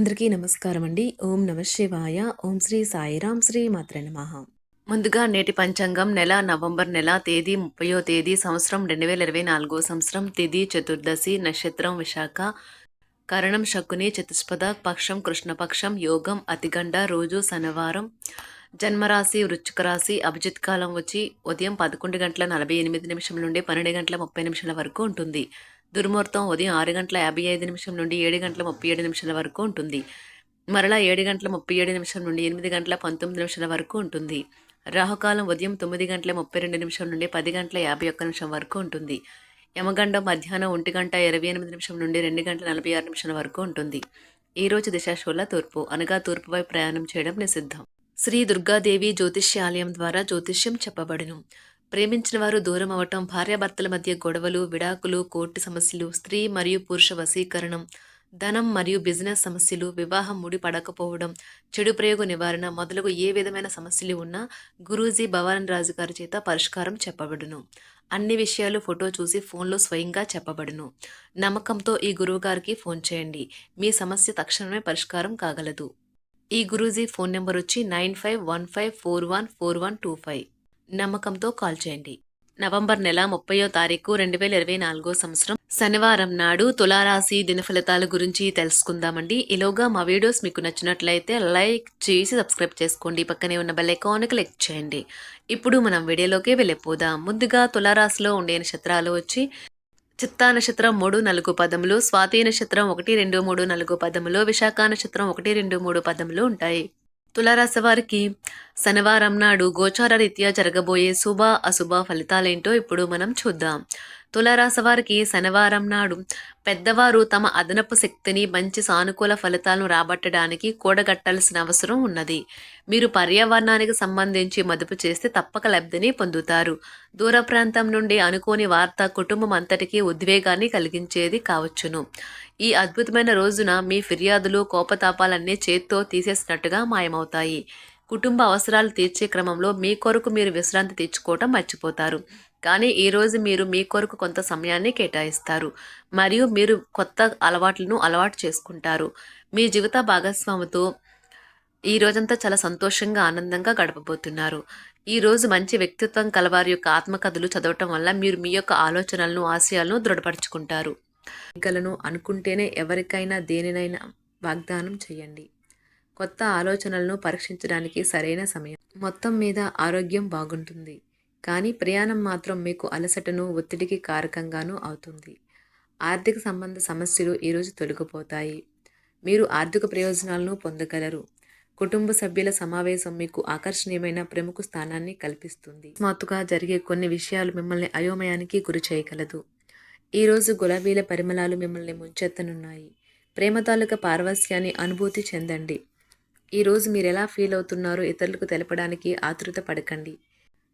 అందరికీ నమస్కారం అండి. ఓం నమ శివాయ. ఓం శ్రీ సాయిరాం శ్రీ మాత్ర నమః. ముందుగా నేటి పంచాంగం నెల నవంబర్ నెల తేదీ ముప్పయో తేదీ సంవత్సరం రెండు వేల ఇరవై నాలుగో సంవత్సరం తిథి చతుర్దశి నక్షత్రం విశాఖ. కరణం శకుని చతుష్పద పక్షం కృష్ణపక్షం యోగం అతిగండ రోజు శనివారం. జన్మరాశి వృచ్చిక రాశి అభిజిత్ కాలం వచ్చి ఉదయం పదకొండు గంటల నలభై ఎనిమిది నిమిషం నుండి పన్నెండు గంటల ముప్పై నిమిషాల వరకు ఉంటుంది. దుర్ముహూర్తం ఉదయం ఆరు గంటల యాభై ఐదు నిమిషం నుండి ఏడు గంటల ముప్పై ఏడు నిమిషాల వరకు ఉంటుంది. మరలా ఏడు గంటల ముప్పై ఏడు నిమిషం నుండి ఎనిమిది గంటల పంతొమ్మిది నిమిషాల వరకు ఉంటుంది. రాహుకాలం ఉదయం తొమ్మిది గంటల ముప్పై రెండు నిమిషం నుండి పది గంటల యాభై ఒక్క నిమిషం వరకు ఉంటుంది. యమగండం మధ్యాహ్నం ఒంటి గంట ఇరవై ఎనిమిది నిమిషం నుండి రెండు గంటల నలభై ఆరు నిమిషాల వరకు ఉంటుంది. ఈ రోజు దిశాశూల తూర్పు అనగా తూర్పు వైపు ప్రయాణం చేయడం నిషిద్ధం. శ్రీ దుర్గాదేవి జ్యోతిష్యాలయం ద్వారా జ్యోతిష్యం చెప్పబడును. ప్రేమించిన వారు దూరం అవటం భార్యాభర్తల మధ్య గొడవలు విడాకులు కోర్టు సమస్యలు స్త్రీ మరియు పురుష వశీకరణం ధనం మరియు బిజినెస్ సమస్యలు వివాహం ముడి పడకపోవడం చెడు ప్రయోగ నివారణ మొదలగు ఏ విధమైన సమస్యలు ఉన్నా గురూజీ భవాన్ రాజు గారి చేత పరిష్కారం చెప్పబడును. అన్ని విషయాలు ఫోటో చూసి ఫోన్లో స్వయంగా చెప్పబడును. నమ్మకంతో ఈ గురువు గారికి ఫోన్ చేయండి. మీ సమస్య తక్షణమే పరిష్కారం కాగలదు. ఈ గురూజీ ఫోన్ నెంబర్ వచ్చి nine five one five four one four one two five. నమ్మకంతో కాల్ చేయండి. నవంబర్ నెల ముప్పయో తారీఖు రెండు వేల ఇరవై నాలుగో సంవత్సరం శనివారం నాడు తులారాశి దినఫలితాల గురించి తెలుసుకుందామండి. ఈలోగా మా వీడియోస్ మీకు నచ్చినట్లయితే లైక్ చేసి సబ్స్క్రైబ్ చేసుకోండి. పక్కనే ఉన్న బెల్ ఐకాన్ క్లిక్ చేయండి. ఇప్పుడు మనం వీడియోలోకి వెళ్ళిపోదాం. ముందుగా తులారాశిలో ఉండే నక్షత్రాలు వచ్చి చిత్తా నక్షత్రం మూడు నలుగు పదములు స్వాతి నక్షత్రం ఒకటి రెండు మూడు నాలుగు పదములు విశాఖ నక్షత్రం ఒకటి రెండు మూడు పదములు ఉంటాయి. తులారాశి వారికి శనివారం నాడు గోచార రీత్యా జరగబోయే శుభ అశుభ ఫలితాలేంటో ఇప్పుడు మనం చూద్దాం. తులారాశి వారికి శనివారం నాడు పెద్దవారు తమ అదనపు శక్తిని మంచి సానుకూల ఫలితాలను రాబట్టడానికి కూడగట్టాల్సిన అవసరం ఉన్నది. మీరు పర్యావరణానికి సంబంధించి మదుపు చేస్తే తప్పక లబ్ధిని పొందుతారు. దూర ప్రాంతం నుండి అనుకోని వార్త కుటుంబం అంతటికీ ఉద్వేగాన్ని కలిగించేది కావచ్చును. ఈ అద్భుతమైన రోజున మీ ఫిర్యాదులు కోపతాపాలన్నీ చేత్తో తీసేసినట్టుగా మాయమవుతాయి. కుటుంబ అవసరాలు తీర్చే క్రమంలో మీ కొరకు మీరు విశ్రాంతి తెచ్చుకోవటం మర్చిపోతారు. కానీ ఈరోజు మీరు మీ కొరకు కొంత సమయాన్ని కేటాయిస్తారు. మరియు మీరు కొత్త అలవాట్లను అలవాటు చేసుకుంటారు. మీ జీవిత భాగస్వామితో ఈ రోజంతా చాలా సంతోషంగా ఆనందంగా గడపబోతున్నారు. ఈ రోజు మంచి వ్యక్తిత్వం కలవారి యొక్క ఆత్మకథలు చదవటం వల్ల మీరు మీ యొక్క ఆలోచనలను ఆశయాలను దృఢపరుచుకుంటారు. గలను అనుకుంటేనే ఎవరికైనా దేనినైనా వాగ్దానం చేయండి. కొత్త ఆలోచనలను పరీక్షించడానికి సరైన సమయం. మొత్తం మీద ఆరోగ్యం బాగుంటుంది. కానీ ప్రయాణం మాత్రం మీకు అలసటను ఒత్తిడికి కారకంగానూ అవుతుంది. ఆర్థిక సంబంధ సమస్యలు ఈరోజు తొలగిపోతాయి. మీరు ఆర్థిక ప్రయోజనాలను పొందగలరు. కుటుంబ సభ్యుల సమావేశం మీకు ఆకర్షణీయమైన ప్రముఖ స్థానాన్ని కల్పిస్తుంది. స్మాత్తుగా జరిగే కొన్ని విషయాలు మిమ్మల్ని అయోమయానికి గురి చేయగలదు. ఈరోజు గులాబీల పరిమళాలు మిమ్మల్ని ముంచెత్తనున్నాయి. ప్రేమ తాలూక పార్వశ్యాన్ని అనుభూతి చెందండి. ఈరోజు మీరు ఎలా ఫీల్ అవుతున్నారో ఇతరులకు తెలపడానికి ఆతృత పడకండి.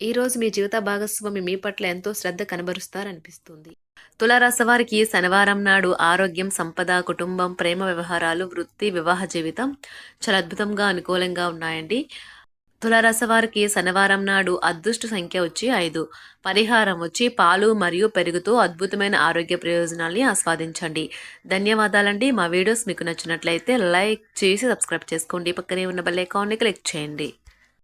ఈరోజు మీ జీవిత భాగస్వామి మీ పట్ల ఎంతో శ్రద్ధ కనబరుస్తారనిపిస్తుంది. తులారాశి వారికి శనివారం నాడు ఆరోగ్యం సంపద కుటుంబం ప్రేమ వ్యవహారాలు వృత్తి వివాహ జీవితం చాలా అద్భుతంగా అనుకూలంగా ఉన్నాయండి. తులారాశి వారికి శనివారం నాడు అదృష్ట సంఖ్య వచ్చి ఐదు. పరిహారం వచ్చి పాలు మరియు పెరుగుతో అద్భుతమైన ఆరోగ్య ప్రయోజనాల్ని ఆస్వాదించండి. ధన్యవాదాలండి. మా వీడియోస్ మీకు నచ్చినట్లయితే లైక్ చేసి సబ్స్క్రైబ్ చేసుకోండి. పక్కనే ఉన్న బెల్ ఐకాన్ని క్లిక్ చేయండి.